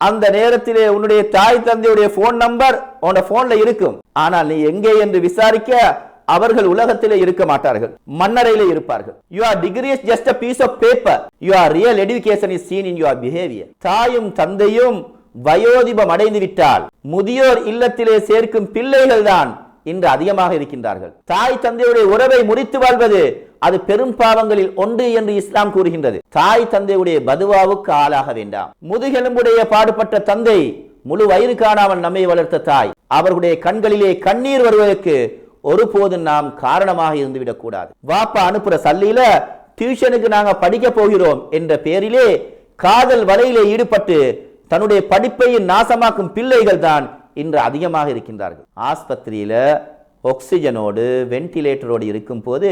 அந்த நேரத்திலே உன்னுடைய தாய் தந்தையுடைய போன் நம்பர் உன்னோட போன்ல இருக்கும். ஆனால் நீ எங்கே என்று விசாரிக்க அவர்கள் உலகத்திலே இருக்க மாட்டார்கள். மன்னரையிலே இருப்பார்கள். Your degree is just a piece of paper you are real education is seen in your behaviour தாயும் தந்தையும் வயோதிபம் அடைந்து விட்டால் முதியோர் இல்லத்திலே சேர்க்கும் பிள்ளைகள் தான் இன்று அதிகமாக இருக்கின்றார்கள். தாய் தந்தையுடைய உறவை முறித்து வாழ்வது அது பெரும் பாவங்களில் ஒன்று என்று இஸ்லாம் கூறுகின்றது. தாய் தந்தையுடைய பதுவாவுக்கு ஆளாக வேண்டாம். முதுகெலும்புடைய பாடுபட்ட தந்தை முழு வயிறு காணாமல் நம்மை வளர்த்த தாய். அவர்களுடைய கண்களிலே கண்ணீர் வருவதற்கு ஒருபோதும் நாம் காரணமாக இருந்துவிடக் கூடாது. வாப்பா அனுப்புற சல்லியில டியூஷனுக்கு நாங்க படிக்க போகிறோம் என்ற பெயரிலே காதல் வலையிலே ஈடுபட்டு தன்னுடைய படிப்பையும் நாசமாக்கும் பிள்ளைகள் தான் இன்று அதிகமாக இருக்கின்றார்கள். ஆஸ்பத்திரியில் ஆக்சிஜனோடு வென்டிலேட்டரோடு இருக்கும் போது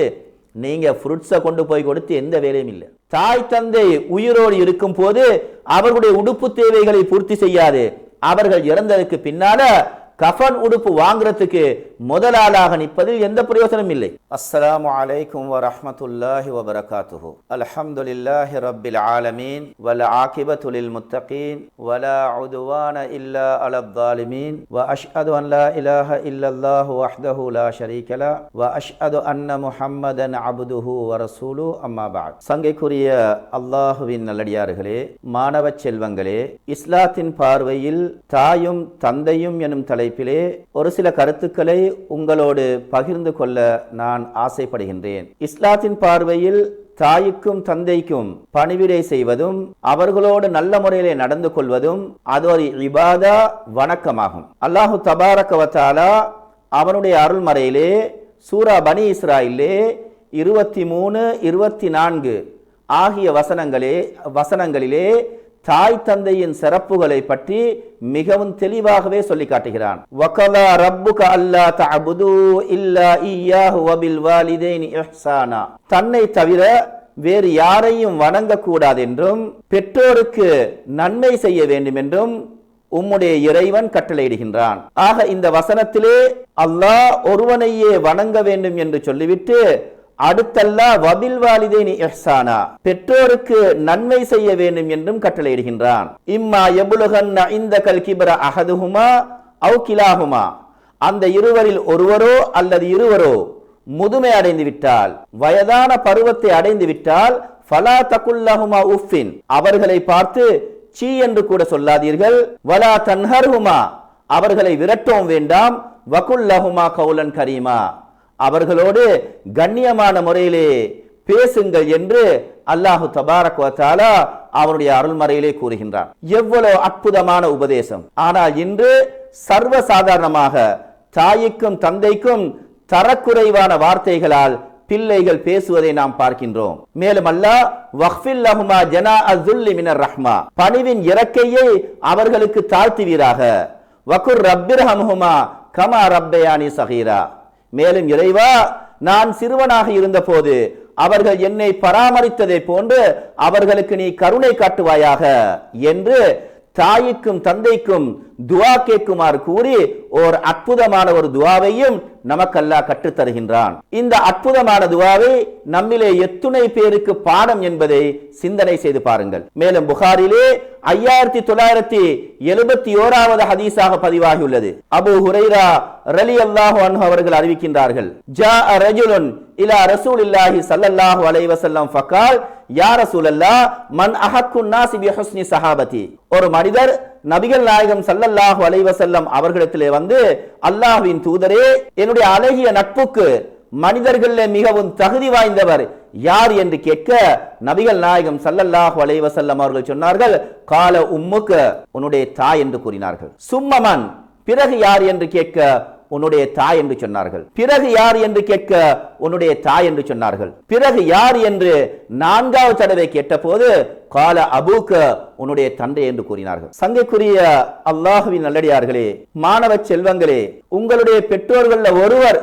ஃப்ரூட்ஸை கொண்டு போய் கொடுத்து எந்த வேலையும் இல்லை. தாய் தந்தை உயிரோடு இருக்கும் போது அவர்களுடைய உடுப்பு தேவைகளை பூர்த்தி செய்யாது. அவர்கள் இறந்ததற்கு பின்னால கஃபன் உடுப்பு வாங்குறதுக்கு முதலாளாக நிற்பதில் எந்த பிரயோசனம் இல்லை. அஸ்லாம் அலைக்கும் வரமத்துல்லாஹி வபரகாத்துஹு. அல்ஹம்துலில்லாஹி ரப்பில் ஆலமீன். வல ஆகிபத்துலில் முத்தகீன். வல உதுவான இல்லா அலப்தாலிமீன் வ அஷ்அது அன் லா இலாஹ இல்லல்லாஹு வஹ்தஹு லா ஷரீகலா. வ அஷ்ஹது அன்ன முஹம்மதன் அபுதுஹு வ ரசூலு. அம்மா பாத் சங்கைக்குரிய அல்லாஹுவின் நல்லடியார்களே மாணவ செல்வங்களே இஸ்லாத்தின் பார்வையில் தாயும் தந்தையும் எனும் தலைப்பிலே ஒரு சில கருத்துக்களை உங்களோடு பகிர்ந்து கொள்ள நான் ஆசைப்படுகின்றேன். இஸ்லாத்தின் பார்வையில் தாய்க்கும் தந்தைக்கும் பணிவிடை செய்வதும் அவர்களோடு நல்ல முறையிலே நடந்து கொள்வதும் அது ஒரு இபாதா வணக்கமாகும். அல்லாஹு தபாரக்கவத்தாலா அவனுடைய அருள்மறையிலே சூரா பனி இஸ்ராயிலே இருபத்தி மூணு இருபத்தி நான்கு ஆகிய வசனங்களே வசனங்களிலே தாய் தந்தையின் சிறப்புகளை பற்றி மிகவும் தெளிவாகவே சொல்லி காட்டுகிறான். வகலா ரப்புக அல்லா தஅபுது இல்லா இய்யாஹு வபில் வாலிதைனி இஹ்சானா. தன்னை தவிர வேறு யாரையும் வணங்கக்கூடாது என்றும் பெற்றோருக்கு நன்மை செய்ய வேண்டும் என்றும் உம்முடைய இறைவன் கட்டளையிடுகின்றான். ஆக இந்த வசனத்திலே அல்லாஹ் ஒருவனையே வணங்க வேண்டும் என்று சொல்லிவிட்டு அடுத்தல்லா வபில் வாலிதேனி இஹ்சானா பெற்றோருக்கு நன்மை செய்ய வேண்டும் என்றும் கட்டளையிடுகின்றான். இம்மா எபுலுகன்ன இந்த கல்கிபர அகதுகுமா அவு கிலாகுமா அந்த இருவரில் ஒருவரோ அல்லது இருவரோ முதுமை அடைந்து விட்டால் வயதான பருவத்தை அடைந்து விட்டால் ஃபலா தகுல்லஹுமா உஃபின் அவர்களை பார்த்து சீ என்று கூட சொல்லாதீர்கள். வலா தன்ஹர்ஹுமா அவர்களை விரட்டவும் வேண்டாம். வகுல்லஹுமா கவுலன் கரீமா. அவர்களோடு கண்ணியமான முறையிலே பேசுங்கள் என்று அல்லாஹு தபாரக் வத்தாலா அவருடைய அருள்மறையிலே கூறுகின்றான். எவ்வளவு அற்புதமான உபதேசம். ஆனால் இன்று சர்வ சாதாரணமாக தாய்க்கும் தந்தைக்கும் தரக்குறைவான வார்த்தைகளால் பிள்ளைகள் பேசுவதை நாம் பார்க்கின்றோம். மேலும் அல்லாஹ் வக்ஃபில் லஹுமா ஜனா அசுல்லி மினர் ரஹ்மா. பணிவின் இறக்கையை அவர்களுக்கு தாழ்த்துவீராக. வகுர் ரப்பிர் ஹம்ஹுமா கமா ரப்பயானி சகீரா. மேலும் இறைவா நான் சிறுவனாக இருந்தபோது அவர்கள் என்னை பராமரித்ததை போன்று அவர்களுக்கு நீ கருணை காட்டுவாயாக என்று தாய்க்கும் தந்தைக்கும் துவா கேட்குமாறு கூறி ஓர் அற்புதமான ஒரு துவாவையும் நமக்கல்லா கற்றுத்தருகின்றான். இந்த அற்புதமான துவாவை நம்மிலே எத்துணை பேருக்கு பாடம் என்பதை சிந்தனை செய்து பாருங்கள். மேலும் புகாரிலே ஐயாயிரத்தி தொள்ளாயிரத்தி எழுபத்தி ஓராவது ஹதீஸாக பதிவாகியுள்ளது. அபு ஹுரைரா ரலி அல்லாஹு அன்ஹு அவர்கள் அறிவிக்கின்றார்கள். ஜா ரஜுலுன் இலா ரசூலில்லாஹி ஸல்லல்லாஹு அலைஹி வஸல்லம் ஃபகால் யா ரசூலல்லாஹ் மன் அஹக்கு நாசி பி ஹுஸ்னி சஹாபதி. ஒரு மனிதர் நபிகள் நாயகம் சல்லல்லாஹு அலைஹி வஸல்லம் அவர்களிடத்திலே வந்து அல்லாஹ்வின் தூதரே என்னுடைய அழகிய நட்புக்கு மனிதர்களில் மிகவும் தகுதி வாய்ந்தவர் யார் என்று கேட்க நபிகள் நாயகம் சல்லல்லாஹ் வலைவசல்லம் அவர்கள் சொன்னார்கள் கால உம்முக்கு உன்னுடைய தாய் என்று கூறினார்கள். சும்மமன் பிறகு யார் என்று கேட்க உன்னுடைய தாய் என்று சொன்னார்கள். பிறகு யார் என்று கேட்க உன்னுடைய தாய் என்று சொன்னார்கள். பிறகு யார் என்று நான்காவது தடவை கேட்டபோது கால அபூக்க உன்னுடைய தந்தை என்று கூறினார்கள். சங்கைக்குரிய அல்லாஹுவின் நல்லடியார்களே மாணவ செல்வங்களே உங்களுடைய பெற்றோர்கள்ல ஒருவர்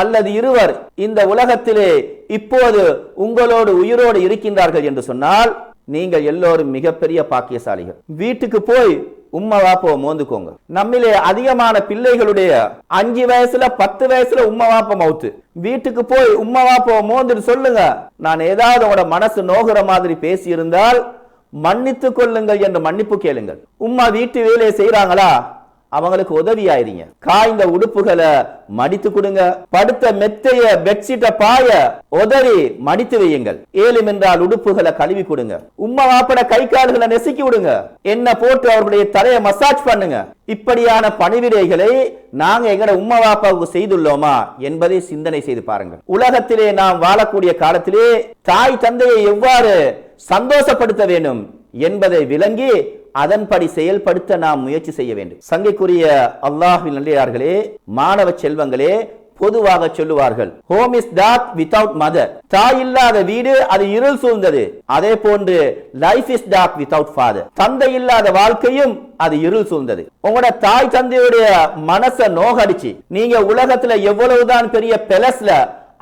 அல்லது இருவர் இந்த உலகத்திலே இப்போது உங்களோடு உயிரோடு இருக்கின்றார்கள் என்று சொன்னால் நீங்கள் எல்லோரும் மிகப்பெரிய பாக்கியசாலிகள். வீட்டுக்கு போய் உம்மா போ மோந்துக்கோங்க. நம்மிலே அதிகமான பிள்ளைகளுடைய அஞ்சு வயசுல பத்து வயசுல உம்மா வாப்ப மவுத்து. வீட்டுக்கு போய் உம்மா மோந்துட்டு சொல்லுங்க. நான் ஏதாவது உங்களோட மனசு நோகுற மாதிரி பேசியிருந்தால் மன்னித்து மன்னித்துக் கொள்ளுங்கள் என்று மன்னிப்பு கேளுங்கள். உம்மா வீட்டு வேலையை செய்றாங்களா? அவங்களுக்கு உதவியாயிருங்க. காய்ந்த உடுப்புகளை மடித்து கொடுங்க. படுத்த மெத்தைய பெட்ஷீட்டை பாய உதறி மடித்து வையுங்கள். ஏலும் என்றால் உடுப்புகளை கழுவி கொடுங்க. உம்மா வாப்பட கை கால்களை நெசுக்கி விடுங்க. என்ன போட்டு அவருடைய தலையை மசாஜ் பண்ணுங்க. இப்படியான பணிவிடைகளை நாங்க எங்கட உம்மா வாப்பாவுக்கு செய்துள்ளோமா என்பதை சிந்தனை செய்து பாருங்கள். உலகத்திலே நாம் வாழக்கூடிய காலத்திலே தாய் தந்தையை எவ்வாறு சந்தோஷப்படுத்த வேண்டும் என்பதை விளங்கி அதன்படி செயல்படுத்த நாம் முயற்சி செய்ய வேண்டும். சங்கைக்குரிய அல்லாஹின் நல்லியார்களே மாணவ செல்வங்களே பொதுவாக சொல்லுவார்கள் home is dark without mother தாய் இல்லாத வீடு அது இருள் சூழ்ந்தது. அதே போன்று life is dark without father தந்தை இல்லாத வாழ்க்கையும் அது இருள் சூழ்ந்தது. உங்களோட தாய் தந்தையுடைய மனச நோகடிச்சு நீங்க உலகத்துல எவ்வளவுதான் பெரிய பெலஸ்ல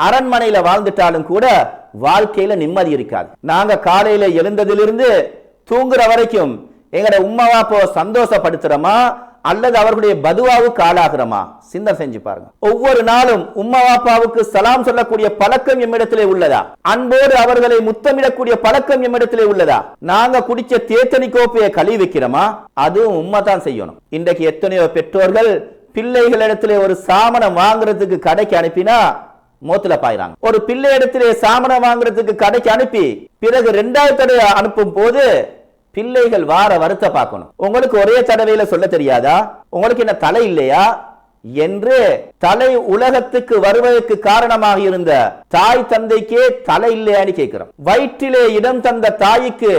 அரண்மனையில வாழ்ந்துட்டாலும் கூட வாழ்க்கையில நிம்மதி இருக்காது. நாங்க காலையில எழுந்ததிலிருந்து தூங்குற வரைக்கும் எங்கட உம்மா வாப்போ சந்தோஷப்படுத்துறோமா? அல்லது அவர்களுடைய பதுவாவுக்கு ஆளாகிறோமா? சிந்தனை செஞ்சு பாருங்க. ஒவ்வொரு நாளும் உம்மா பாப்பாவுக்கு சலாம் சொல்லக்கூடிய பழக்கம் எம்மிடத்திலே உள்ளதா? அன்போடு அவர்களை முத்தமிடக்கூடிய பழக்கம் எம்மிடத்திலே உள்ளதா? நாங்க குடிச்ச தேத்தனி கோப்பையை கழுவி வைக்கிறோமா? அதுவும் உம்மா தான் செய்யணும். இன்றைக்கு எத்தனையோ பெற்றோர்கள் பிள்ளைகளிடத்திலே ஒரு சாமனம் வாங்குறதுக்கு கடைக்கு அனுப்பினா மோத்துல பாயிறாங்க. ஒரு பிள்ளை இடத்திலே சாமனம் வாங்குறதுக்கு கடைக்கு அனுப்பி பிறகு ரெண்டாவது தடவை அனுப்பும் போது பிள்ளைகள் வார வருத்த பார்க்கணும். உங்களுக்கு ஒரே தடவையில சொல்ல தெரியாதா? உங்களுக்கு என்ன தலை இல்லையா? என்று தலை உலகத்துக்கு வருவதற்கு காரணமாக இருந்த தாய் தந்தைக்கே தலை இல்லையான்னு கேட்கிறோம். வயிற்றிலே இடம் தந்த தாய்க்கு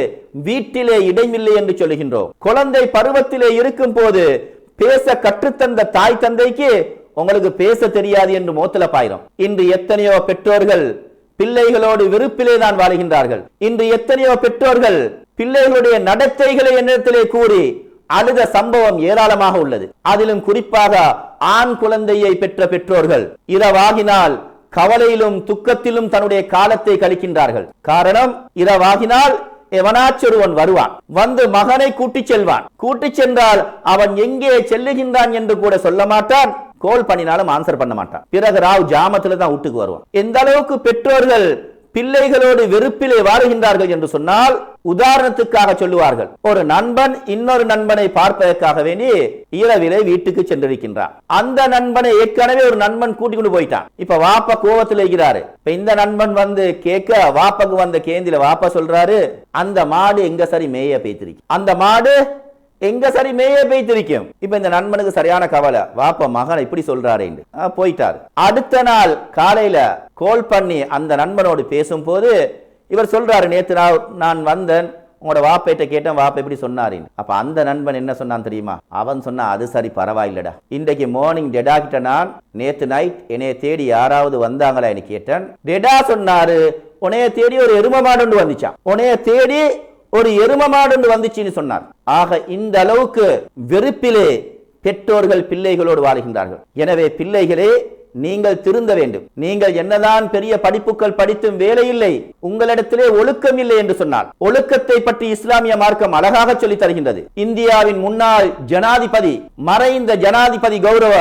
வீட்டிலே இடமில்லை என்று சொல்லுகின்றோம். குழந்தை பருவத்திலே இருக்கும் போது பேச கற்றுத்தந்த தாய் தந்தைக்கு உங்களுக்கு பேச தெரியாது என்று மோத்தல பாயிரும். இன்று எத்தனையோ பெற்றோர்கள் பிள்ளைகளோடு வெறுப்பிலே தான் வாழ்கின்றார்கள். இன்று எத்தனையோ பெற்றோர்கள் பிள்ளைகளுடைய நடத்தைகளை என்னிடத்திலே கூறி அழுத சம்பவம் ஏராளமாக உள்ளது. அதிலும் குறிப்பாக ஆண் குழந்தையை பெற்ற பெற்றோர்கள் இரவாகினால் கவலையிலும் துக்கத்திலும் தன்னுடைய காலத்தை கழிக்கின்றார்கள். காரணம் இரவாகினால் எவனாச்சொருவன் வருவான். வந்து மகனை கூட்டிச் செல்வான். கூட்டிச் சென்றால் அவன் எங்கே செல்லுகின்றான் என்று கூட சொல்ல மாட்டான். கோல் பண்ணினாலும் ஆன்சர் பண்ண மாட்டான். பிறகு ராவ் ஜாமத்தில் தான் வீட்டுக்கு வருவான். எந்த அளவுக்கு பெற்றோர்கள் பிள்ளைகளோடு வெறுப்பிலே வாழுகின்றார்கள் என்று சொன்னால் உதாரணத்துக்காக சொல்லுவார்கள். ஒரு நண்பன் இன்னொரு நண்பனை பார்ப்பதற்காக வேண்டி இரவிலே வீட்டுக்கு சென்றிருக்கின்றான். அந்த நண்பனை ஏற்கனவே ஒரு நண்பன் கூட்டி கொண்டு போயிட்டான். இப்ப வாப்ப கோவத்தில் இருக்கிறாரு. இப்ப இந்த நண்பன் வந்து கேட்க வாப்பக்கு வந்த கேந்தில வாப்ப சொல்றாரு அந்த மாடு எங்க சரி மேய பேத்திருக்கு அந்த மாடு எங்க சரி மேய பெய்திருக்கும் இப்ப இந்த நண்பனுக்கு சரியான கவலை. வாப்ப மகன் இப்படி சொல்றாரு போயிட்டார். அடுத்த நாள் காலையில கோல் பண்ணி அந்த நண்பனோடு பேசும்போது இவர் சொல்றாரு நேற்று நான் நான் வந்தேன். உங்களோட வாப்பைட்ட கேட்டேன். வாப்ப எப்படி சொன்னாரு. அப்ப அந்த நண்பன் என்ன சொன்னான் தெரியுமா? அவன் சொன்னா அது சரி பரவாயில்லடா. இன்றைக்கு மார்னிங் டெடா கிட்ட நான் நேத்து நைட் என்னைய தேடி யாராவது வந்தாங்களா? என்று கேட்டேன். டெடா சொன்னாரு உனைய தேடி ஒரு எரும மாடு வந்துச்சான் உனைய தேடி ஒரு எரும மாடு வந்துச்சுன்னு சொன்னார். ஆக இந்த அளவுக்கு வெறுப்பிலே பெற்றோர்கள் பிள்ளைகளோடு வாழ்கின்றார்கள். எனவே பிள்ளைகளே நீங்கள் திருந்த வேண்டும். நீங்கள் என்னதான் பெரிய படிப்புகள் படித்தும் வேலை இல்லை உங்களிடத்திலே ஒழுக்கம் இல்லை என்று சொன்னால் ஒழுக்கத்தை பற்றி இஸ்லாமிய மார்க்கம் அழகாக சொல்லி தருகின்றது. இந்தியாவின் முன்னாள் ஜனாதிபதி மறைந்த ஜனாதிபதி கௌரவ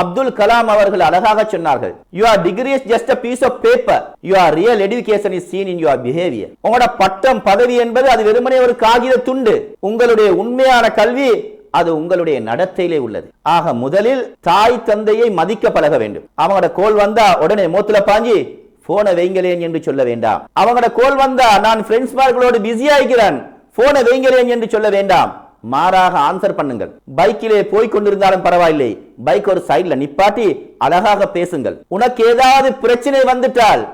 அப்துல் கலாம் அவர்கள் அழகாக சொன்னார்கள் your degree is just a piece of paper your real education is seen in your behaviour உங்களோட பட்டம் பதவி என்பது அது வெறுமனே ஒரு காகித துண்டு. உங்களுடைய உண்மையான கல்வி அது உங்களுடைய நடத்தையிலே உள்ளது. ஆக முதலில் தாய் தந்தையை மதிக்க பழக வேண்டும். அவங்களோட கோல் வந்தா உடனே மூத்துல பாஞ்சி போனை வைங்களேன் என்று சொல்ல வேண்டாம். அவங்களோட கோல் வந்தா நான் ஃப்ரெண்ட்ஸ் மார்களோடு பிஸியா இருக்கிறேன் போனை வைங்களேன் என்று சொல்ல வேண்டாம். மாறாக ஆன்சர் பண்ணுங்கள். பைக்கிலே போய் கொண்டிருந்தாலும் பரவாயில்லை. பைக் ஒரு சைட்ல நிப்பாட்டி அழகாக பேசுங்கள். உனக்கு ஏதாவது பிரச்சனை வந்துட்டால்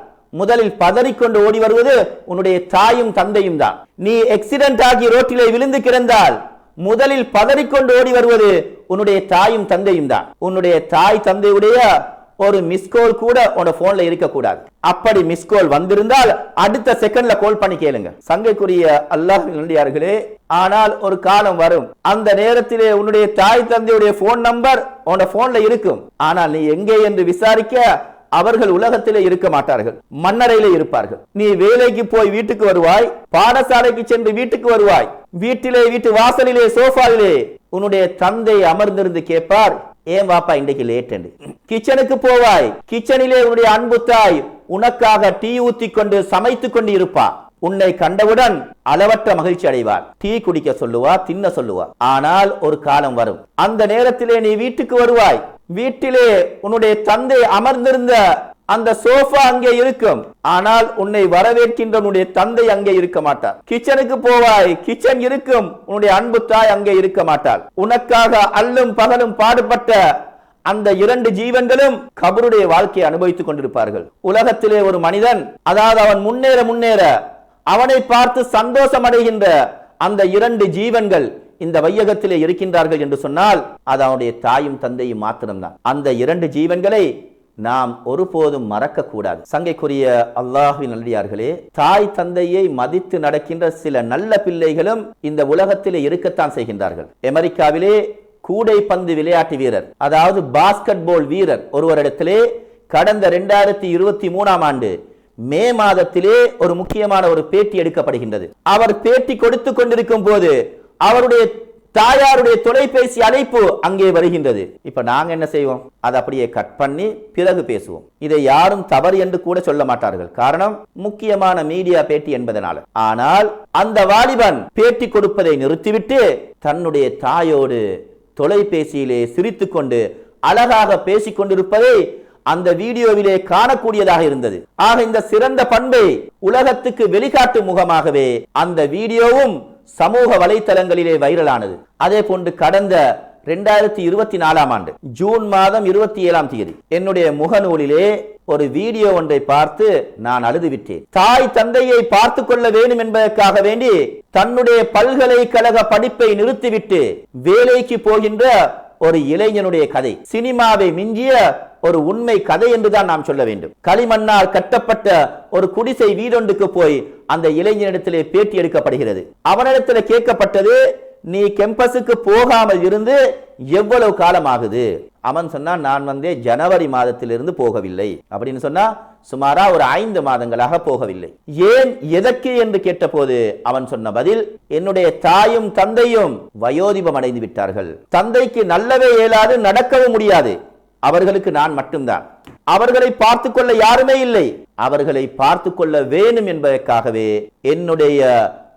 முதலில் பதறிக்கொண்டு ஓடி வருவது உன்னுடைய தாயும் தந்தையும் தான். நீ எக்ஸிடென்ட் ஆகி ரோட்டிலே விழுந்து கிடந்தால் முதலில் பதறிக்கொண்டு ஓடி வருவது உன்னுடைய தாயும் தந்தையும் தான். உன்னுடைய தாய் தந்தையுடைய ஒரு மிஸ்கோல் கூட உன்னோட போன்ல இருக்கக்கூடாது. அப்படி மிஸ்கோல் வந்திருந்தால் அடுத்த செகண்ட்ல கால் பண்ணி கேளுங்க. சங்கைக்குரிய அல்லாஹ் நன்றியார்களே ஆனால் ஒரு காலம் வரும். அந்த நேரத்திலே உன்னுடைய தாய் தந்தையுடைய போன் நம்பர் உன்னோட போன்ல இருக்கும். ஆனால் நீ எங்கே என்று விசாரிக்க அவர்கள் உலகத்திலே இருக்க மாட்டார்கள். மன்னரையிலே இருப்பார்கள். நீ வேலைக்கு போய் வீட்டுக்கு வருவாய் பாடசாலைக்கு சென்று வீட்டுக்கு வருவாய். வீட்டிலே வீட்டு வாசலிலே சோஃபாவிலே உன்னுடைய தந்தை அமர்ந்திருந்து கேட்பார் ஏன் வாப்பா இன்றைக்கு லேட் கிச்சனுக்கு போவாய். கிச்சனிலே உன்னுடைய அன்பு தாய் உனக்காக டீ ஊத்தி கொண்டு சமைத்து கொண்டு இருப்பா உன்னை கண்டவுடன் அளவற்ற மகிழ்ச்சி அடைவார் டீ குடிக்க சொல்லுவா தின்ன சொல்லுவா. ஆனால் ஒரு காலம் வரும். அந்த நேரத்திலே நீ வீட்டுக்கு வருவாய். வீட்டிலே உன்னுடைய தந்தை அமர்ந்திருந்த அந்த சோஃபா அங்கே இருக்கும். ஆனால் உன்னை வரவேற்கின்ற உன்னுடைய தந்தை அங்கே இருக்க மாட்டார். கிச்சனுக்கு போவாய் கிச்சன் இருக்கும். உன்னுடைய அன்பு தாய் அங்கே இருக்க மாட்டாள். உனக்காக அல்லும் பகலும் பாடுபட்ட அந்த இரண்டு ஜீவன்களும் கபருடைய வாழ்க்கையை அனுபவித்துக் கொண்டிருப்பார்கள். உலகத்திலே ஒரு மனிதன் அதாவது அவன் முன்னேற முன்னேற அவனை பார்த்து சந்தோஷம் அடைகின்ற அந்த இரண்டு ஜீவன்கள் இந்த வையகத்திலே இருக்கின்றார்கள் என்று சொன்னால் அது அவனுடைய தாயும் தந்தையும் மாத்திரம்தான். அந்த இரண்டு ஜீவன்களை நாம் ஒருபோதும் மறக்க கூடாது சங்கைக்குரிய அல்லாஹுவின் நல்லடியார்களே தாய் தந்தையை மதித்து நடக்கின்ற சில நல்ல பிள்ளைகளும் இந்த உலகத்திலே இருக்கத்தான் செய்கின்றார்கள். அமெரிக்காவிலே கூடை பந்து விளையாட்டு வீரர் அதாவது பாஸ்கெட் பால் வீரர் ஒருவரிடத்திலே கடந்த இரண்டாயிரத்தி இருபத்தி மூணாம் ஆண்டு மே மாதத்திலே ஒரு முக்கியமான ஒரு பேட்டி எடுக்கப்படுகின்றது. அவர் பேட்டி கொடுத்து கொண்டிருக்கும் போது அவருடைய தாயாருடைய தொலைபேசி அழைப்பு அங்கே வருகின்றது. இப்ப நாங்க என்ன செய்வோம்? அதை அப்படியே கட் பண்ணி பிறகு பேசுவோம். இதை யாரும் தவறு என்று கூட சொல்ல மாட்டார்கள். காரணம் முக்கியமான மீடியா பேட்டி என்பதனால. ஆனால் அந்த வாலிபன் பேட்டி கொடுப்பதை நிறுத்திவிட்டு தன்னுடைய தாயோடு தொலைபேசியிலே சிரித்துக்கொண்டு அழகாக பேசிக் கொண்டிருப்பதை அந்த வீடியோவிலே காணக்கூடியதாக இருந்தது. ஆக இந்த சிறந்த பண்பை உலகத்துக்கு வெளிக்காட்டும் முகமாகவே அந்த வீடியோவும் சமூக வலைத்தளங்களிலே வைரலானது. அதே போன்று கடந்த ரெண்டாயிரத்தி இருபத்தி நாலாம் ஆண்டு ஜூன் மாதம் இருபத்தி ஏழாம் தேதி என்னுடைய முகநூலிலே ஒரு வீடியோ ஒன்றை பார்த்து நான் அழுது விட்டேன் தாய் தந்தையை பார்த்து கொள்ள வேண்டும் என்பதற்காக வேண்டி தன்னுடைய பல்கலைக்கழக படிப்பை நிறுத்திவிட்டு வேலைக்கு போகின்ற ஒரு இளைஞனுடைய கதை. சினிமாவை மிஞ்சிய ஒரு உண்மை கதை என்றுதான் நாம் சொல்ல வேண்டும். களிமண்ணால் கட்டப்பட்ட ஒரு குடிசை வீடொன்றுக்கு போய் அந்த இளைஞனிடத்திலே பேட்டி எடுக்கப்படுகிறது. அவனிடத்தில் கேட்கப்பட்டது நீ கெம்பஸுக்கு போகாமல் இருந்து எவ்வளவு காலம் ஆகுது அவன் சொன்னான் நான் வந்து ஜனவரி மாதத்திலிருந்து போகவில்லை. அப்படின்னு சொன்னா சுமாரா ஒரு ஐந்து மாதங்களாக போகவில்லை. ஏன் எதற்கு என்று கேட்டபோது அவன் சொன்ன பதில் என்னுடைய தாயும் தந்தையும் வயோதிபம் அடைந்து விட்டார்கள். தந்தைக்கு நல்லவே இயலாது நடக்கவும் முடியாது. அவர்களுக்கு நான் மட்டும்தான். அவர்களை பார்த்து கொள்ள யாருமே இல்லை. அவர்களை பார்த்து கொள்ள வேணும் என்பதற்காகவே என்னுடைய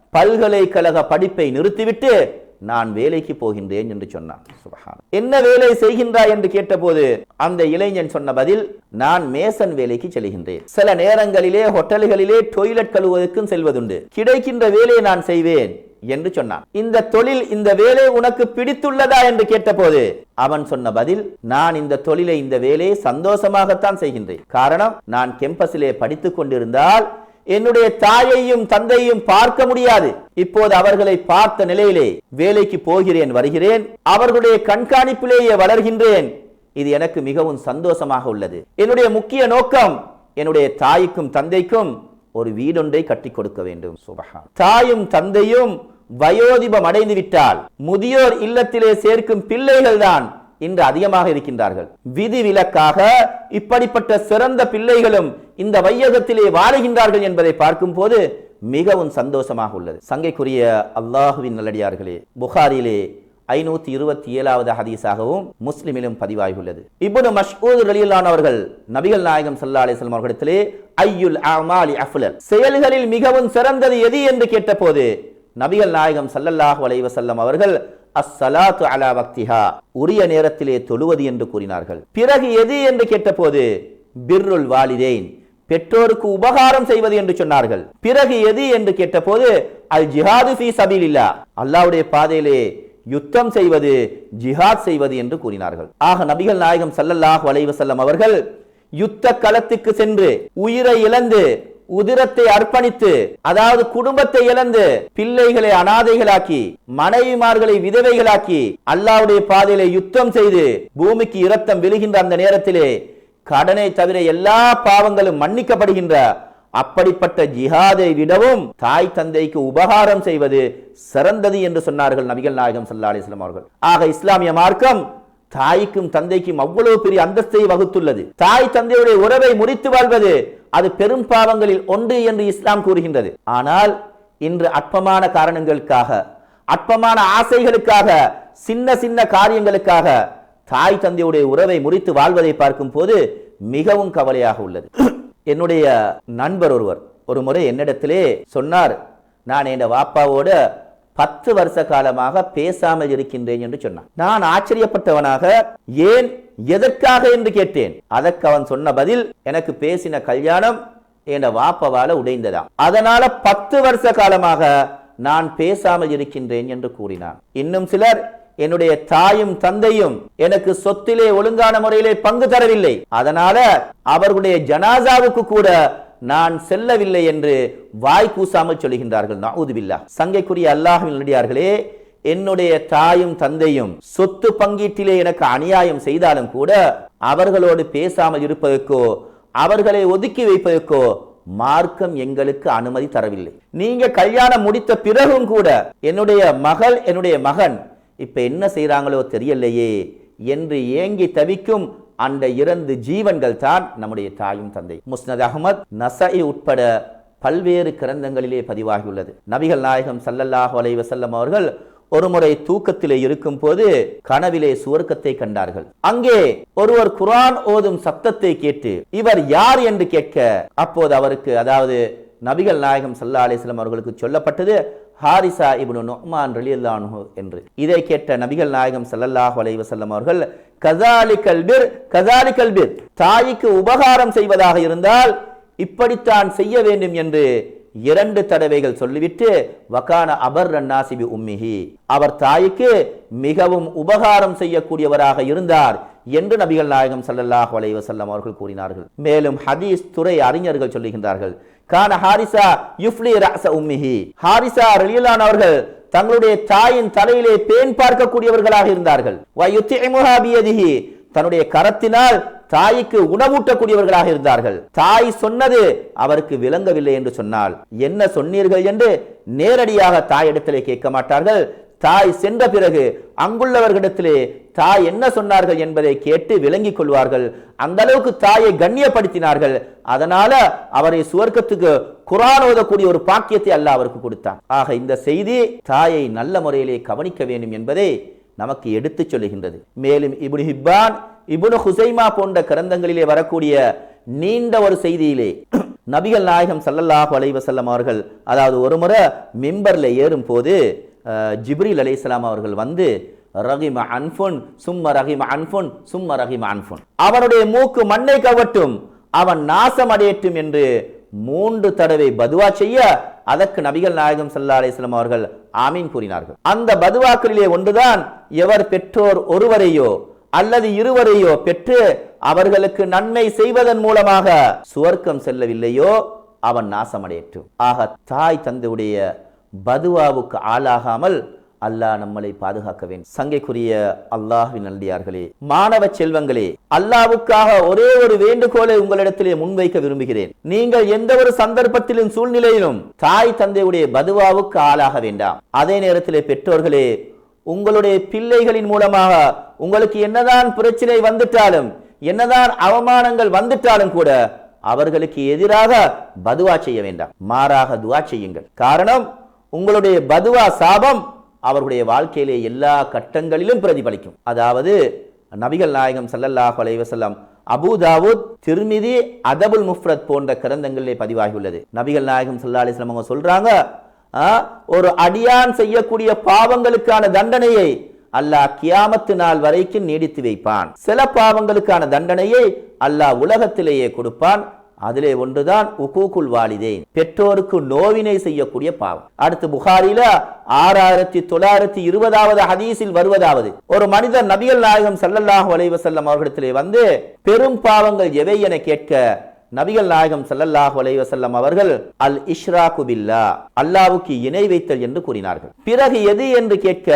பல்கலைக்கழக படிப்பை நிறுத்திவிட்டு நான் வேலைக்கு போகின்றேன் என்று சொன்னான். சுபஹான். என்ன வேலை செய்கின்றாய் என்று கேட்டபோது அந்த இளைஞன் சொன்ன பதில் நான் மேசன் வேலைக்கு செல்கின்றேன். சில நேரங்களிலே ஹோட்டல்களிலே டொய்லெட் கழுவுவதற்கும் செல்வதுண்டு. கிடைக்கின்ற வேலையை நான் செய்வேன் என்று சொன்னான். இந்த தொழில் இந்த வேலை உனக்கு பிடித்துள்ளதா என்று கேட்டபோது அவன் சொன்ன பதில் நான் இந்த தொழிலை இந்த வேலையை சந்தோஷமாகத்தான் செய்கின்றேன். காரணம் நான் கெம்பஸிலே படித்துக் கொண்டிருந்தால் என்னுடைய தாயையும் தந்தையும் பார்க்க முடியாது. இப்போது அவர்களை பார்த்த நிலையிலே வேலைக்கு போகிறேன் வருகிறேன். அவர்களுடைய கண்காணிப்பிலேயே வளர்கின்றேன். இது எனக்கு மிகவும் சந்தோஷமாக உள்ளது. என்னுடைய முக்கிய நோக்கம் என்னுடைய தாய்க்கும் தந்தைக்கும் ஒரு வீடொன்றை கட்டி கொடுக்க வேண்டும். சுபஹா தாயும் தந்தையும் வயோதிபம் அடைந்து விட்டால் முதியோர் இல்லத்திலே சேர்க்கும் பிள்ளைகள் தான் இன்று அதிகமாக இருக்கின்றார்கள். விதி விலக்காக இப்படிப்பட்ட சிறந்த பிள்ளைகளும் இந்த வையகத்திலே வாழுகின்றார்கள் என்பதை பார்க்கும் போது மிகவும் சந்தோஷமாக உள்ளது. சங்கைக்குரிய அல்லாஹுவின் நல்லடியார்களே புகாரிலே ஐநூத்தி இருபத்தி ஏழாவது ஹதீஸாகவும் முஸ்லிமிலும் பதிவாகியுள்ளது. இப்னு மஷ்ஊத் ரலியல்லாஹு நபிகள் நாயகம் சல்லா அலைஹி வஸல்லம் அவர்களிடத்திலே ஐயுல் அமாலி அஃலல்? செயல்களில் மிகவும் சிறந்தது எது என்று கேட்டபோது நபிகள் நாயகம் சல்லல்லாஹு அலைவசல்லம் அவர்கள் அஸ்ஸலாத்து அலா வக்திஹா உரிய நேரத்திலே தொழுவது என்று கூறினார்கள். பிறகு எது என்று கேட்டபோது பிர்ருல் வாலிதேன். பெற்றோருக்கு உபகாரம் செய்வது என்று சொன்னார்கள். பிறகு எது என்று கேட்டபோது அல் ஜிஹாது ஃபீ சபீலில்லா அல்லாவுடைய பாதையிலே யுத்தம் செய்வது ஜிஹாத் செய்வது என்று கூறினார்கள். ஆக நபிகள் நாயகம் சல்லல்லாஹ் வலைவசல்லம் அவர்கள் யுத்த களத்துக்கு சென்று உயிரை இழந்து உதிரத்தை அர்ப்பணித்து அதாவது குடும்பத்தை இழந்து பிள்ளைகளை அனாதைகளாக்கி மனைவிமார்களை விதவைகளாக்கி அல்லாவுடைய பாதையிலே யுத்தம் செய்து பூமிக்கு இரத்தம் விழுகின்ற அந்த நேரத்திலே கடனை தவிர எல்லா பாவங்களும் மன்னிக்கப்படுகின்ற அப்படிப்பட்ட ஜிஹாதை விடவும் தாய் தந்தைக்கு உபகாரம் செய்வது சிறந்தது என்று சொன்னார்கள் நபிகள் நாயகம் சல்லா அலைஹி அவர்கள். ஆக இஸ்லாமிய மார்க்கம் தாய்க்கும் தந்தைக்கும் அவ்வளவு பெரிய அந்தஸ்தை வகுத்துள்ளது. தாய் தந்தையுடைய உறவை முறித்து வாழ்வது அது பெரும் பாவங்களில் ஒன்று என்று இஸ்லாம் கூறுகின்றது. ஆனால் இன்று அற்பமான காரணங்களுக்காக அற்பமான ஆசைகளுக்காக சின்ன சின்ன காரியங்களுக்காக தாய் தந்தையுடைய உறவை முறித்து வாழ்வதை பார்க்கும் போது மிகவும் கவலையாக உள்ளது. என்னுடைய நண்பர் ஒருவர் ஒரு முறை என்னிடத்திலே சொன்னார் நான் என் வாப்பாவோட பத்து வருஷ காலமாக பேசாமல் இருக்கின்றேன் என்று சொன்னான் நான் ஆச்சரியப்பட்டவனாக ஏன் எதற்காக? என்று கேட்டேன். அதற்கு அவன் சொன்ன பதில் எனக்கு பேசின கல்யாணம் என் வாப்பவால உடைந்ததாம். அதனால பத்து வருஷ காலமாக நான் பேசாமல் இருக்கின்றேன் என்று கூறினான். இன்னும் சிலர் என்னுடைய தாயும் தந்தையும் எனக்கு சொத்திலே ஒழுங்கான முறையிலே பங்கு தரவில்லை. அதனால அவர்களுடைய ஜனாசாவுக்கு கூட நான் செல்லவில்லை என்று வாய் கூசாமல் சொல்கின்றார்கள். நவுதுபில்லா சங்கைக்குரிய அல்லாஹின் நடிகார்களே என்னுடைய தாயும் தந்தையும் சொத்து பங்கீட்டிலே எனக்கு அநியாயம் செய்தாலும் கூட அவர்களோடு பேசாமல் இருப்பதற்கோ அவர்களை ஒதுக்கி வைப்பதற்கோ மார்க்கம் எங்களுக்கு அனுமதி தரவில்லை. நீங்க கல்யாணம் முடித்த பிறகும் கூட என்னுடைய மகள் என்னுடைய மகன் இப்ப என்ன செய்கிறாங்களோ தெரியலையே என்று ஏங்கி தவிக்கும் அந்த இரண்டு ஜீவன்கள் தான் நம்முடைய தாயும் தந்தை. முஸ்னத் அகமது நசை உட்பட பல்வேறு கிரந்தங்களிலே பதிவாகியுள்ளது. நபிகள் நாயகம் சல்லல்லாஹு அலைவசல்லம் அவர்கள் ஒருமுறை தூக்கத்திலே இருக்கும் போது கனவிலே சுவர்க்கத்தை கண்டார்கள். அங்கே ஒருவர் குரான் ஓதும் சத்தத்தை கேட்டு இவர் யார் என்று கேட்க அப்போது அவருக்கு அதாவது நபிகள் நாயகம் சல்லா அலிஸ்லாம் அவர்களுக்கு சொல்லப்பட்டது ஹாரிசா இபுனு நுஅமான் ரலியல்லாஹு என்று. இதை கேட்ட நபிகள் நாயகம் சல்லல்லாஹ் அலைஹி அவர்கள் கதாலி கல்பிர் கதாலி கல்பிர் தாய்க்கு உபகாரம் செய்வதாக இருந்தால் இப்படித்தான் செய்ய வேண்டும் என்று இரண்டு தடவைகள் சொல்லிவிட்டு வகான அபர் ரன்னாசிபி உம்மிஹி. அவர் தாய்க்கு மிகவும் உபகாரம் செய்யக்கூடியவராக இருந்தார் என்று நபிகள் நாயகம் சல்லல்லாஹ் அலைஹி அவர்கள் கூறினார்கள். மேலும் ஹதீஸ் துறை அறிஞர்கள் சொல்லுகின்றார்கள். கான ஹாரிசா யுஃப்லி ராச உம்மிஹி. ஹாரிசா ரலியலான் அவர்கள் தங்களுடைய தாயின் தலையிலே பேன் பார்க்கக்கூடியவர்களாக இருந்தார்கள். வ யுத்திமுஹா பியதிஹி. தன்னுடைய கரத்தினால் தாய்க்கு உணவூட்டக்கூடியவர்களாக இருந்தார்கள். தாய் சொன்னது அவருக்கு விளங்கவில்லை என்று சொன்னால் என்ன சொன்னீர்கள்? என்று நேரடியாக தாயிடத்திலே கேட்க மாட்டார்கள். தாய் சென்ற பிறகு அங்குள்ளவர்களிடத்திலே தாய் என்ன சொன்னார்கள் என்பதை கேட்டு விளங்கிக் கொள்வார்கள். அந்த அளவுக்கு தாயை கண்ணியப்படுத்தினார்கள். அதனால அவரை சுவர்க்கத்துக்கு குரான் ஓதக்கூடிய ஒரு பாக்கியத்தை அல்ல அவருக்கு கொடுத்தார் ஆக இந்த செய்தி தாயை நல்ல முறையிலே கவனிக்க வேண்டும் என்பதை நமக்கு எடுத்துச் சொல்லுகின்றது. மேலும் இபுனு ஹிப்பான் இபுனு ஹுசைமா போன்ற கிரந்தங்களிலே வரக்கூடிய நீண்ட ஒரு செய்தியிலே நபிகள் நாயகம் சல்லல்லாஹ் அலைவசல்லம் அவர்கள் அதாவது ஒரு முறை மிம்பர்ல ஏறும் போது ஜிப்ரீல் அலைஹிஸ்ஸலாம் அவர்கள் வந்து ரஹிம அன்ஃபுன் சும்ம ரஹிம அன்ஃபுன் சும்ம ரஹிம அன்ஃபுன். அவனுடைய மூக்கு மண்ணை கவட்டும் அவன் நாசம் அடையட்டும் என்று மூன்று தடவை பதுவா செய்ய அதற்கு நபிகள் நாயகம் சல்லா அலைஹி அவர்கள் ஆமீன் கூறினார்கள். அந்த பதுவாக்களிலே ஒன்றுதான் எவர் பெற்றோர் ஒருவரையோ அல்லது இருவரையோ பெற்று அவர்களுக்கு நன்மை செய்வதன் மூலமாக சுவர்க்கம் செல்லவில்லையோ அவன் நாசமடையட்டும் ஆக தாய் தந்தையுடைய பதுவாவுக்கு ஆளாகாமல் அல்லாஹ் நம்மளை பாதுகாக்க வேண்டும். சங்கைக்குரிய அல்லாஹ்வின் நல்லியார்களே மாணவ செல்வங்களே அல்லாவுக்காக ஒரே ஒரு வேண்டுகோளை உங்களிடத்திலே முன்வைக்க விரும்புகிறேன். நீங்கள் எந்த ஒரு சந்தர்ப்பத்திலும் சூழ்நிலையிலும் தாய் தந்தையுடைய பதுவாவுக்கு ஆளாக வேண்டாம். அதே நேரத்திலே பெற்றோர்களே உங்களுடைய பிள்ளைகளின் மூலமாக உங்களுக்கு என்னதான் பிரச்சனை வந்துட்டாலும் என்னதான் அவமானங்கள் வந்துட்டாலும் கூட அவர்களுக்கு எதிராக பதுவா செய்ய வேண்டாம். மாறாக துவா செய்யுங்கள். காரணம் உங்களுடைய பதுவா சாபம் அவர்களுடைய வாழ்க்கையிலே எல்லா கட்டங்களிலும் பிரதிபலிக்கும். அதாவது நபிகள் நாயகம் ஸல்லல்லாஹு அலைவசல்லாம் அபுதாவுத் திருமிதி அதபுல் முஃப்ரத் போன்ற கிரந்தங்களிலே பதிவாகியுள்ளது. நபிகள் நாயகம் சல்லா அலிஸ்லாம் அவங்க சொல்றாங்க ஆ, ஒரு அடியான் செய்யக்கூடிய பாவங்களுக்கான தண்டனையை அல்லாஹ் கியாமத்து நாள் வரைக்கும் நீடித்து வைப்பான். சில பாவங்களுக்கான தண்டனையை அல்லாஹ் உலகத்திலேயே கொடுப்பான். அதிலே ஒன்றுதான் உகூக்குல் வாலிதேன் பெற்றோருக்கு நோவினை செய்யக்கூடிய பாவம். அடுத்து புகாரில ஆறாயிரத்தி தொள்ளாயிரத்தி இருபதாவது ஹதீஸில் வருவதாவது. ஒரு மனிதர் நபிகள் நாயகம் ஸல்லல்லாஹு அலைஹி அவர்களிடத்திலே வந்து பெரும் பாவங்கள் எவை என கேட்க நபிகள் நாயகம் ஸல்லல்லாஹு அலைஹி அவர்கள் அல் இஷ்ராகு பில்லா அல்லாவுக்கு இணை வைத்தல் என்று கூறினார்கள். பிறகு எது என்று கேட்க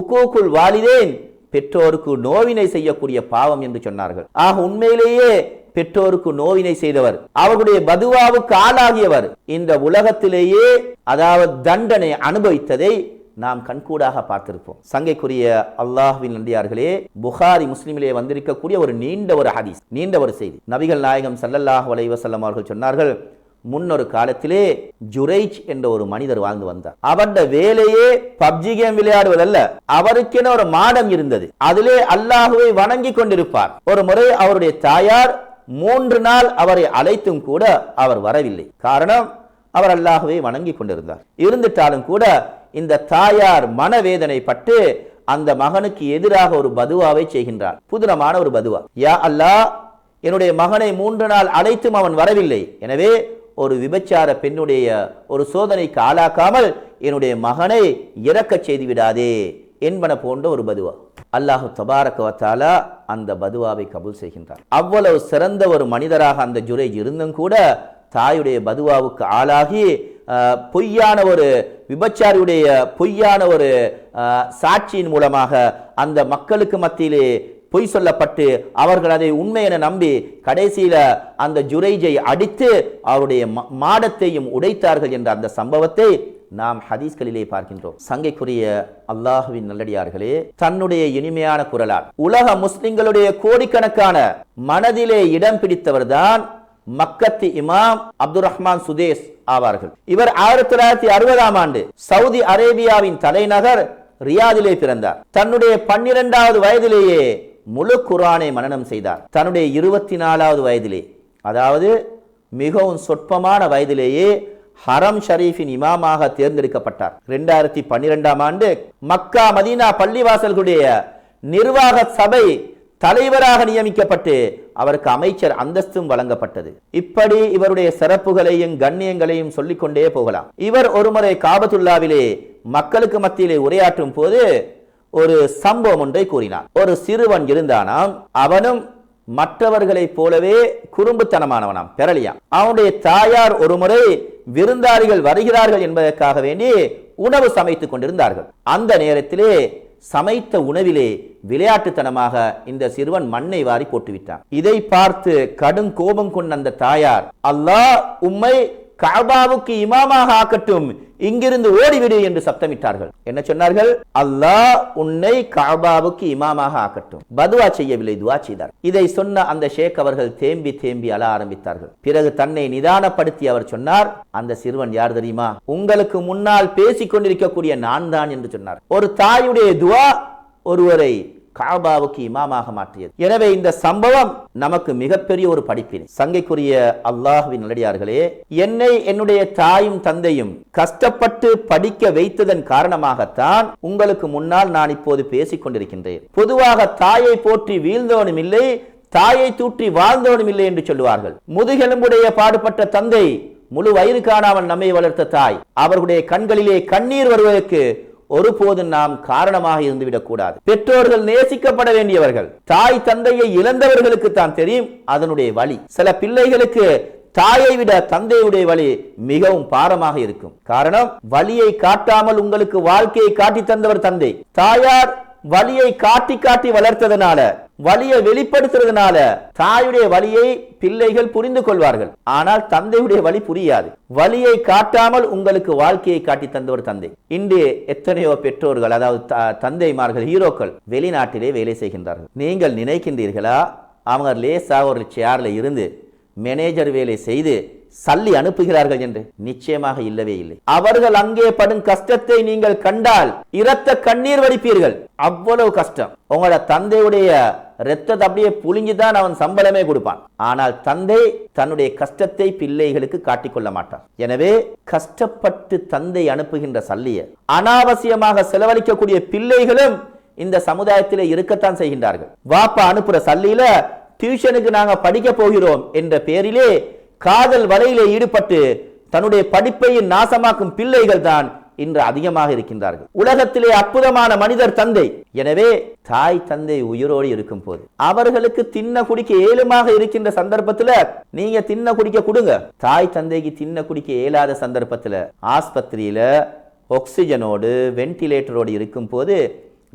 உகூக்குல் வாலிதேன் பெற்றோருக்கு நோவினை செய்யக்கூடிய பாவம் என்று சொன்னார்கள். ஆக உண்மையிலேயே பெற்றோருக்கு நோவினை செய்தவர் அவர்களுடைய பதுவாவுக்கு ஆளாகியவர் இந்த உலகத்திலேயே அதாவது தண்டனை அனுபவித்ததை நாம் கண்கூடாக பார்த்திருப்போம். சங்கைக்குரிய அல்லாஹ்வின் நன்றியார்களே புகாரி முஸ்லிமிலே வந்திருக்கக்கூடிய ஒரு நீண்ட ஒரு ஹதீஸ் நீண்ட ஒரு செய்தி. நபிகள் நாயகம் சல்லல்லாஹ் வலைவசல்லம் அவர்கள் சொன்னார்கள் முன்னொரு காலத்திலே ஜுரைஜ் என்ற ஒரு மனிதர் வாழ்ந்து வந்தார். அவருடைய வேலையே பப்ஜி கேம் விளையாடுவதல்ல அவருக்கென ஒரு மாடம் இருந்தது. அதிலே அல்லாஹுவை வணங்கி கொண்டிருப்பார். ஒரு முறை அவருடைய தாயார் மூன்று நாள் அவரை அழைத்தும் கூட அவர் வரவில்லை. காரணம் அவர் அல்லாஹ்வை வணங்கி கொண்டிருந்தார். இருந்துட்டாலும் கூட இந்த தாயார் மனவேதனை பட்டு அந்த மகனுக்கு எதிராக ஒரு பதுவாவை செய்கின்றார். புதினமான ஒரு பதுவா. யா அல்லாஹ் என்னுடைய மகனை மூன்று நாள் அழைத்தும் அவன் வரவில்லை. எனவே ஒரு விபச்சார பெண்ணுடைய ஒரு சோதனைக்கு ஆளாக்காமல் என்னுடைய மகனை இறக்கச் செய்து விடாதே என்பன போன்ற ஒரு பதுவா. அல்லாஹு தபாரக அந்த பதுவாவை கபூல் செய்கின்றார் அவ்வளவு சிறந்த ஒரு மனிதராக அந்த ஜுரேஜ் இருந்தும் கூட தாயுடைய பதுவாவுக்கு ஆளாகி பொய்யான ஒரு விபச்சாரியுடைய பொய்யான ஒரு சாட்சியின் மூலமாக அந்த மக்களுக்கு மத்தியிலே பொய் சொல்லப்பட்டு அவர்கள் அதை உண்மை என நம்பி கடைசியில அந்த ஜுரைஜை அடித்து அவருடைய மாடத்தையும் உடைத்தார்கள் என்ற அந்த சம்பவத்தை நாம் ஹதீஸ்களிலே பார்க்கின்றோம். சங்கைக்குரிய அல்லாஹுவின் நல்லடியார்களே தன்னுடைய இனிமையான குரலால் உலக முஸ்லிம்களுடைய கோடிக்கணக்கான மனதிலே இடம் பிடித்தவர்தான் மக்கத்து இமாம் அப்துல் ரஹ்மான் சுதேஷ் ஆவார்கள். இவர் ஆயிரத்தி தொள்ளாயிரத்தி அறுபதாம் ஆண்டு சவுதி அரேபியாவின் தலைநகர் ரியாதிலே பிறந்தார். தன்னுடைய பன்னிரெண்டாவது வயதிலேயே முழு குர்ஆனை மனனம் செய்தார். தன்னுடைய இருபத்தி நாலாவது வயதிலே. அதாவது மிகவும் சொற்பமான வயதிலேயே ஹரம் ஷரீஃபின் இமாமாக தேர்ந்தெடுக்கப்பட்டார். இரண்டாயிரத்தி பன்னிரெண்டாம் ஆண்டு மக்கா மதீனா பள்ளிவாசல்களுடைய நிர்வாக சபை தலைவராக நியமிக்கப்பட்டு அவருக்கு அமைச்சர் அந்தஸ்தும் வழங்கப்பட்டது. இப்படி இவருடைய சிறப்புகளையும் கண்ணியங்களையும் சொல்லிக்கொண்டே போகலாம். இவர் ஒருமுறை காபத்துல்லாவிலே மக்களுக்கு மத்தியிலே உரையாற்றும் போது ஒரு சம்பவம் ஒன்றை கூறினார் ஒரு சிறுவன் இருந்தானாம் அவனும் மற்றவர்களைப் போலவே குறும்புத்தனமானவனாம் பெறலியாம். அவனுடைய தாயார் ஒருமுறை விருந்தாளிகள் வருகிறார்கள் என்பதற்காக வேண்டி உணவு சமைத்துக் கொண்டிருந்தார்கள். அந்த நேரத்திலே சமைத்த உணவிலே விளையாட்டுத்தனமாக இந்த சிறுவன் மண்ணை வாரி போட்டுவிட்டான். இதை பார்த்து கடும் கோபம் கொண்ட அந்த தாயார் அல்லாஹ் உம்மை காபாவுக்கு இமாமாக ஆக்கட்டும் இங்கிருந்து ஓடிவிடு என்று சப்தமிட்டார்கள். என்ன சொன்னார்கள்? அல்லாஹ் உன்னை காபாவுக்கு இமாமாக ஆக்கட்டும். பதுவா செய்யவில்லை துவா செய்தார். இதை சொன்ன அந்த ஷேக் அவர்கள் தேம்பி தேம்பி அழ ஆரம்பித்தார்கள். பிறகு தன்னை நிதானப்படுத்தி அவர் சொன்னார் அந்த சிறுவன் யார் தெரியுமா? உங்களுக்கு முன்னால் பேசிக் கொண்டிருக்கக்கூடிய நான் தான் என்று சொன்னார். ஒரு தாயுடைய துவா ஒருவரை காபாவுக்கு இமாமாக மாற்றியது. எனவே இந்த சம்பவம் நமக்கு மிகப்பெரிய ஒரு படிப்பினை. சங்கைக்குரிய அல்லாஹுவின் நல்லடியார்களே என்னை என்னுடைய தாயும் தந்தையும் கஷ்டப்பட்டு படிக்க வைத்ததன் காரணமாகத்தான் உங்களுக்கு முன்னால் நான் இப்போது பேசிக் கொண்டிருக்கின்றேன் பொதுவாக தாயை போற்றி வீழ்ந்தவனும் இல்லை தாயை தூற்றி வாழ்ந்தவனும் இல்லை என்று சொல்லுவார்கள். முதுகெலும்புடைய பாடுபட்ட தந்தை முழு வயிறு காணாமல் நம்மை வளர்த்த தாய் அவர்களுடைய கண்களிலே கண்ணீர் வருவதற்கு ஒருபோது நாம் காரணமாக இருந்துவிடக்கூடாது. பெற்றோர்கள் நேசிக்கப்பட வேண்டியவர்கள் தாய் தந்தையை இழந்தவர்களுக்கு தான் தெரியும் அதனுடைய வழி. சில பிள்ளைகளுக்கு தாயை விட தந்தையுடைய வழி மிகவும் பாரமாக இருக்கும். காரணம் வழியை காட்டாமல் உங்களுக்கு வாழ்க்கையை காட்டி தந்தவர் தந்தை. தாயார் வலியை காட்டி காட்டி வளர்த்ததுனால வலியை வெளிப்படுத்துறதுனால தாயுடைய வலியை பிள்ளைகள் புரிந்து கொள்வார்கள். ஆனால் தந்தையுடைய வழி புரியாது. வலியை காட்டாமல் உங்களுக்கு வாழ்க்கையை காட்டி தந்தவர் தந்தை. இன்று எத்தனையோ பெற்றோர்கள் அதாவது த- தந்தைமார்கள் ஹீரோக்கள் வெளிநாட்டிலே வேலை செய்கின்றார்கள். நீங்கள் நினைக்கின்றீர்களா? அவங்க லேசா ஒரு சேர்ல இருந்து மேனேஜர் வேலை செய்து சல்லி அனுப்புகிறார்கள் என்று? நிச்சயமாக இல்லவே இல்லை. அவர்கள் அங்கே படும் கஷ்டத்தை நீங்கள் கண்டால் இரத்த கண்ணீர் வடிப்பீர்கள். அவ்வளவு கஷ்டம். உங்களோட தந்தையுடைய ரத்தத்தை அப்படியே புழிஞ்சுதான் அவன் சம்பளமே கொடுப்பான். ஆனால் தந்தை தன்னுடைய கஷ்டத்தை பிள்ளைகளுக்கு காட்டிக்கொள்ள மாட்டான் எனவே கஷ்டப்பட்டு தந்தை அனுப்புகின்ற சல்லிய அனாவசியமாக செலவழிக்கக்கூடிய பிள்ளைகளும் இந்த சமுதாயத்தில் இருக்கத்தான் செய்கின்றார்கள். வாப்பா அனுப்புற சல்லியில டியூஷனுக்கு நாங்க படிக்க போகிறோம் என்ற பெயரிலே காதல் வலையிலே ஈடுபட்டு தன்னுடைய படிப்பையும் நாசமாக்கும் பிள்ளைகள் தான் இன்று அதிகமாக இருக்கின்றார்கள். உலகத்திலே அற்புதமான மனிதர் தந்தை. எனவே தாய் தந்தை உயிரோடு இருக்கும் போது அவர்களுக்கு தின்ன குடிக்க ஏழுமாக இருக்கின்ற சந்தர்ப்பத்துல நீங்க தின்ன குடிக்க கொடுங்க. தாய் தந்தைக்கு தின்ன குடிக்க இயலாத சந்தர்ப்பத்துல ஆஸ்பத்திரியில ஆக்சிஜனோடு வென்டிலேட்டரோடு இருக்கும் போது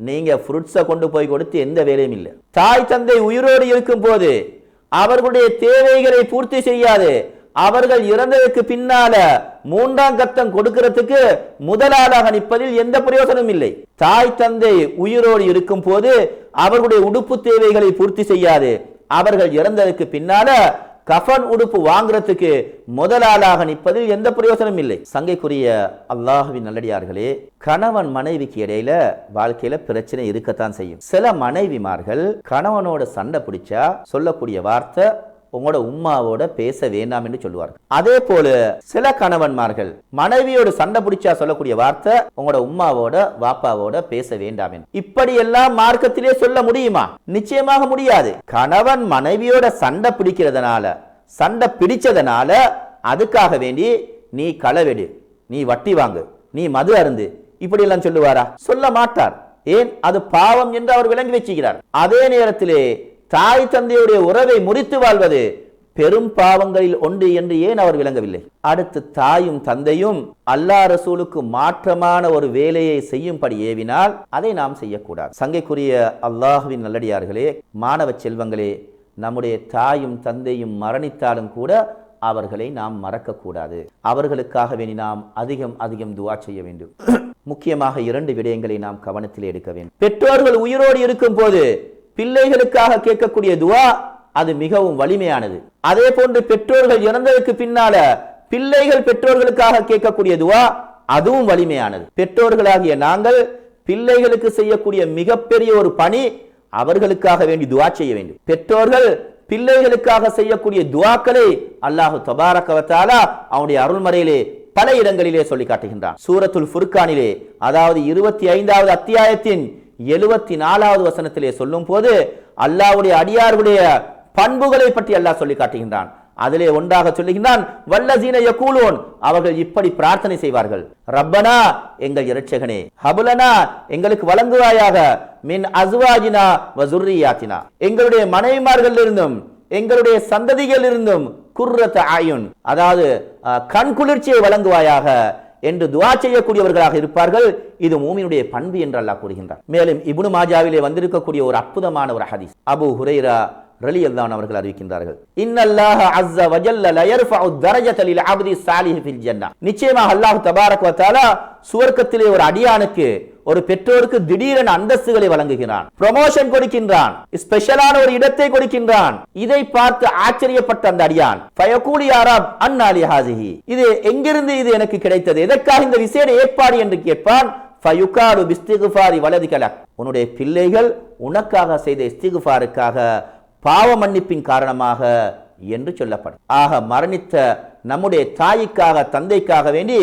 நீங்க ஃப்ரூட்ஸை கொண்டு போய் கொடுத்து எந்த வேலையும் இல்லை. தாய் தந்தை உயிரோடு இருக்கும் போது அவர்களுடைய தேவைகளை பூர்த்தி செய்யாது. அவர்கள் இறந்ததற்கு பின்னால மூன்றாம் கத்தம் கொடுக்கிறதுக்கு முதலாளாக நிற்பதில் எந்த பிரயோசனமும் இல்லை. தாய் தந்தை உயிரோடு இருக்கும் போது அவர்களுடைய உடுப்பு தேவைகளை பூர்த்தி செய்யாது. அவர்கள் இறந்ததற்கு பின்னால கஃன் உடுப்பு வாங்குறதுக்கு முதலாளாக நிற்பதில் எந்த பிரயோசனம் இல்லை. சங்கைக்குரிய அல்லாஹுவின் நல்லடியார்களே கணவன் மனைவிக்கு இடையில வாழ்க்கையில பிரச்சனை இருக்கத்தான் செய்யும். சில மனைவிமார்கள் கணவனோட சண்டை பிடிச்சா சொல்லக்கூடிய வார்த்தை உங்களோட உம்மாவோட பேச வேண்டாம் என்று சொல்லுவார் அதே போல சில கணவன்மார்கள் மனைவியோடு சண்டை பிடிச்சா சொல்லக்கூடிய வார்த்தை உங்களோட உம்மாவோட வாப்பாவோட பேச வேண்டாம் என்று. இப்படி எல்லாம் மார்க்கத்திலே சொல்ல முடியுமா? நிச்சயமாக முடியாது. கணவன் மனைவியோட சண்டை பிடிக்கிறதுனால சண்டை பிடிச்சதுனால அதுக்காக வேண்டி நீ களவெடு நீ வட்டி வாங்கு நீ மது அருந்து இப்படி எல்லாம் சொல்லுவாரா? சொல்ல மாட்டார். ஏன்? அது பாவம் என்று அவர் விளங்கி வச்சுக்கிறார். அதே நேரத்திலே தாய் தந்தையுடைய உறவை முறித்து வாழ்வது பெரும் பாவங்களில் ஒன்று என்று ஏன் அவர் விளங்கவில்லை? அடுத்து தாயும் தந்தையும் அல்லாஹ் ரசூலுக்கு மாற்றமான ஒரு வேலையை செய்யும்படி ஏவினால் அதை நாம் செய்யக்கூடாது. சங்கைக்குரிய அல்லாஹுவின் நல்லடியார்களே மாணவ செல்வங்களே நம்முடைய தாயும் தந்தையும் மரணித்தாலும் கூட அவர்களை நாம் மறக்கக்கூடாது. அவர்களுக்காக வேண்டி நாம் அதிகம் அதிகம் துவா செய்ய வேண்டும். முக்கியமாக இரண்டு விடயங்களை நாம் கவனத்தில் எடுக்க வேண்டும். பெற்றோர்கள் உயிரோடு இருக்கும் போது பிள்ளைகளுக்காக கேட்கக்கூடிய துவா அது மிகவும் வலிமையானது. அதே போன்று பெற்றோர்கள் இறந்ததுக்கு பின்னால பிள்ளைகள் பெற்றோர்களுக்காக கேட்கக்கூடிய துவா அதுவும் வலிமையானது. பெற்றோர்களாகிய நாங்கள் பிள்ளைகளுக்கு செய்யக்கூடிய மிகப்பெரிய ஒரு பணி அவர்களுக்காக வேண்டி துவா செய்ய வேண்டும். பெற்றோர்கள் பிள்ளைகளுக்காக செய்யக்கூடிய துவாக்களை அல்லாஹு தபாரக்கவத்தாலா அவனுடைய அருள்மறையிலே பல இடங்களிலே சொல்லி காட்டுகின்றான். சூரத்துல் ஃபுர்கானிலே அதாவது இருபத்தி ஐந்தாவது அத்தியாயத்தின் எழுபத்தி நாலாவது வசனத்திலே சொல்லும் போது அல்லாவுடைய அடியாருடைய பண்புகளை பற்றி அல்லாஹ் சொல்லி காட்டுகின்றான். அதிலே ஒன்றாக சொல்லுகின்றான் வல்லசீன யக்கூலோன் அவர்கள் இப்படி பிரார்த்தனை செய்வார்கள். ரப்பனா எங்கள் இரட்சகனே ஹபுலனா எங்களுக்கு வழங்குவாயாக மின் அசுவாஜினா வசுர்ரியாத்தினா எங்களுடைய மனைவிமார்கள் இருந்தும் எங்களுடைய சந்ததிகள் இருந்தும் ஆயுன் அதாவது கண் குளிர்ச்சியை வழங்குவாயாக என்று துவா செய்யக்கூடியவர்களாக இருப்பார்கள். இது மூமினுடைய பண்பு என்று அல்லாஹ் கூறுகின்றார் மேலும் இபுனு மாஜாவிலே வந்திருக்கக்கூடிய ஒரு அற்புதமான ஒரு ஹதீஸ் அபு ஹுரைரா ரலியல்லான் அவர்கள் அறிவிக்கின்றார்கள். இன்னல்லாஹ அஸ்ஸ வஜல்ல லயர்ஃபஉ தரஜத அப்தி சாலிஹ் ஃபில் ஜன்னா நிச்சயமாக அல்லாஹ் தபாரக் வ தஆலா சுவர்க்கத்திலே ஒரு அடியானுக்கு ஒரு பெற்றோருக்கு திடீரென அந்தஸ்துகளை வழங்குகிறான். ப்ரொமோஷன் கொடுக்கின்றான். ஸ்பெஷலான ஒரு இடத்தை கொடுக்கின்றான். இதை பார்த்து ஆச்சரியப்பட்ட அந்த அடியான் ஃபயகூலி யாராப் அன்னாலி ஹாசிஹி இது எங்கிருந்து இது எனக்கு கிடைத்தது? எதற்காக இந்த விசேட ஏற்பாடு என்று கேட்பான்? ஃபயுகாடு பிஸ்திகுஃபாரி வலதிகலக் உன்னுடைய பிள்ளைகள் உனக்காக செய்த இஸ்திகுஃபாருக்காக பாவ மன்னிப்பின் காரணமாக என்று சொல்லப்படும். ஆக மரணித்த நம்முடைய தாய்க்காக தந்தைக்காக வேண்டி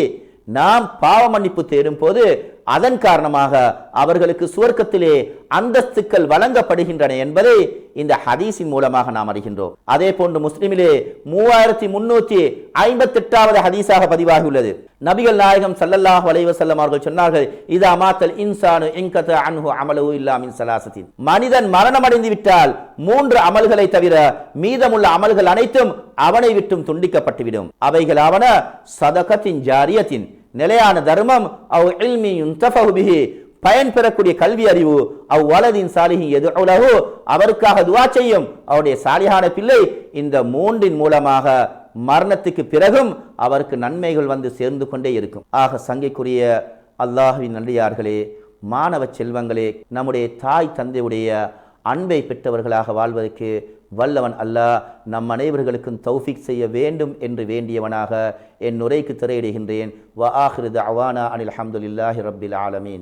நாம் பாவ மன்னிப்பு தேடும் போது அதன் காரணமாக அவர்களுக்கு சுவர்க்கத்திலே அந்தஸ்துக்கள் வழங்கப்படுகின்றன என்பதை இந்த ஹதீஸின் மூலமாக நாம் அறிகின்றோம். அதே போன்று முஸ்லிமிலே மூவாயிரத்தி முன்னூத்தி ஐம்பத்தி எட்டாவது ஹதீஸாக பதிவாகியுள்ளது. நபிகள் நாயகம் சல்லல்லாஹ் அலைஹி வஸல்லம் அவர்கள் சொன்னார்கள் இதா மாத்தல் இன்சானு இன்கத அன்ஹு அமலு இல்லாமின் சலாசத்தின். மனிதன் மரணம் அடைந்து விட்டால் மூன்று அமல்களை தவிர மீதமுள்ள அமல்கள் அனைத்தும் அவனை விட்டும் துண்டிக்கப்பட்டுவிடும். அவைகள் அவன சதகத்தின் ஜாரியத்தின். நிலையான தர்மம் அவ் இல்மி யுன்தஃபஹு பயன் பெறக்கூடிய கல்வி அறிவு அவ் வலதின் சாலிஹி எது அவருக்காக துவா செய்யும் அவருடைய சாலிஹான பிள்ளை இந்த மூன்றின் மூலமாக மரணத்துக்கு பிறகும் அவருக்கு நன்மைகள் வந்து சேர்ந்து கொண்டே இருக்கும். ஆக சங்கைக்குரிய அல்லாஹுவின் நல்லியார்களே மாணவ செல்வங்களே நம்முடைய தாய் தந்தையுடைய அன்பை பெற்றவர்களாக வாழ்வதற்கு வல்லவன் அல்லாஹ் நம் அனைவர்களுக்கும் தௌஃபிக் செய்ய வேண்டும் என்று வேண்டியவனாக என் உரைக்கு திரையிடுகின்றேன். வ ஆஹிரு அவானா அனில் அஹமதுல்லாஹி ரப்பில் ஆலமீன்.